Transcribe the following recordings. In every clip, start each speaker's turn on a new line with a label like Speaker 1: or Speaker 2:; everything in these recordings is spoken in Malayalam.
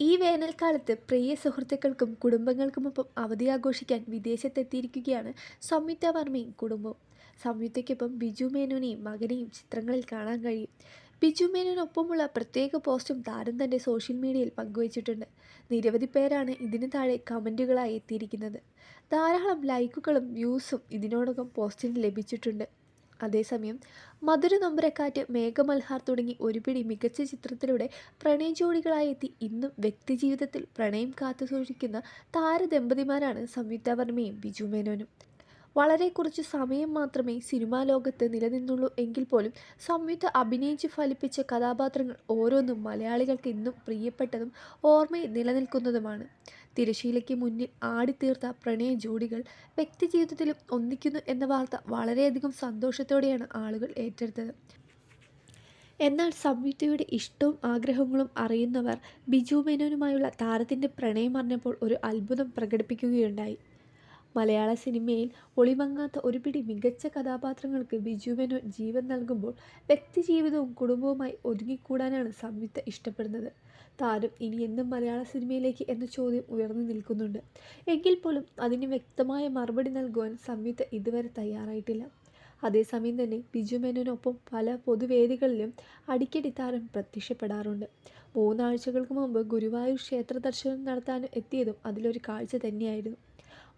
Speaker 1: ഈ വേനൽക്കാലത്ത് പ്രിയ സുഹൃത്തുക്കൾക്കും കുടുംബങ്ങൾക്കുമൊപ്പം അവധി ആഘോഷിക്കാൻ വിദേശത്തെത്തിയിരിക്കുകയാണ് സംയുക്ത വർമ്മയും കുടുംബവും. സംയുക്തയ്ക്കൊപ്പം ബിജു മേനോനെയും മകനെയും ചിത്രങ്ങളിൽ കാണാൻ കഴിയും. ബിജു മേനോനൊപ്പമുള്ള പ്രത്യേക പോസ്റ്റും താരം തന്റെ സോഷ്യൽ മീഡിയയിൽ പങ്കുവച്ചിട്ടുണ്ട്. നിരവധി പേരാണ് ഇതിന് താഴെ കമന്റുകളായി എത്തിയിരിക്കുന്നത്. ധാരാളം ലൈക്കുകളും വ്യൂസും ഇതിനോടകം പോസ്റ്റിന് ലഭിച്ചിട്ടുണ്ട്. അതേസമയം മധുര നൊമ്പരക്കാറ്റ് മേഘമൽഹാർ തുടങ്ങി ഒരുപിടി മികച്ച ചിത്രത്തിലൂടെ പ്രണയ ജോഡികളായി എത്തി. ഇന്നും വ്യക്തിജീവിതത്തിൽ പ്രണയം കാത്തു സൂക്ഷിക്കുന്ന താരദമ്പതിമാരാണ് സംയുക്ത വർമ്മയും ബിജു മേനോനും. വളരെ കുറച്ച് സമയം മാത്രമേ സിനിമാ ലോകത്ത് നിലനിന്നുള്ളൂ എങ്കിൽ പോലും സംയുക്ത അഭിനയിച്ച് ഫലിപ്പിച്ച കഥാപാത്രങ്ങൾ ഓരോന്നും മലയാളികൾക്ക് ഇന്നും പ്രിയപ്പെട്ടതും ഓർമ്മയിൽ നിലനിൽക്കുന്നതുമാണ്. തിരശീലയ്ക്ക് മുന്നിൽ ആടിത്തീർത്ത പ്രണയ ജോഡികൾ വ്യക്തിജീവിതത്തിലും ഒന്നിക്കുന്നു എന്ന വാർത്ത വളരെയധികം സന്തോഷത്തോടെയാണ് ആളുകൾ ഏറ്റെടുത്തത്. എന്നാൽ സംയുക്തയുടെ ഇഷ്ടവും ആഗ്രഹങ്ങളും അറിയുന്നവർ ബിജു മേനോനുമായുള്ള താരത്തിന്റെ പ്രണയം അറിഞ്ഞപ്പോൾ ഒരു അത്ഭുതം പ്രകടിപ്പിക്കുകയുണ്ടായി. മലയാള സിനിമയിൽ ഒളിമങ്ങാത്ത ഒരു പിടി മികച്ച കഥാപാത്രങ്ങൾക്ക് ബിജു മേനോൻ ജീവൻ നൽകുമ്പോൾ വ്യക്തിജീവിതവും കുടുംബവുമായി ഒതുങ്ങിക്കൂടാനാണ് സംയുക്ത ഇഷ്ടപ്പെടുന്നത്. താരം ഇനി എന്നും മലയാള സിനിമയിലേക്ക് എന്ന ചോദ്യം ഉയർന്നു നിൽക്കുന്നുണ്ട്. എങ്കിൽ പോലും അതിന് വ്യക്തമായ മറുപടി നൽകുവാൻ സംയുക്ത ഇതുവരെ തയ്യാറായിട്ടില്ല. അതേസമയം തന്നെ ബിജു മേനോനൊപ്പം പല പൊതുവേദികളിലും അടിക്കടി താരം പ്രത്യക്ഷപ്പെടാറുണ്ട്. മൂന്നാഴ്ചകൾക്ക് മുമ്പ് ഗുരുവായൂർ ക്ഷേത്ര ദർശനം നടത്താൻ എത്തിയതും അതിലൊരു കാഴ്ച തന്നെയായിരുന്നു.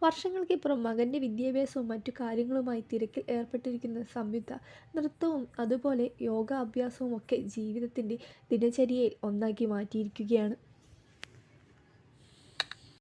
Speaker 1: വർഷങ്ങൾക്കിപ്പുറം മകന്റെ വിദ്യാഭ്യാസവും മറ്റു കാര്യങ്ങളുമായി തിരക്കിൽ ഏർപ്പെട്ടിരിക്കുന്ന സംയുക്ത നൃത്തവും അതുപോലെ യോഗ അഭ്യാസവും ഒക്കെ ജീവിതത്തിന്റെ ദിനചര്യയിൽ ഒന്നാക്കി മാറ്റിയിരിക്കുകയാണ്.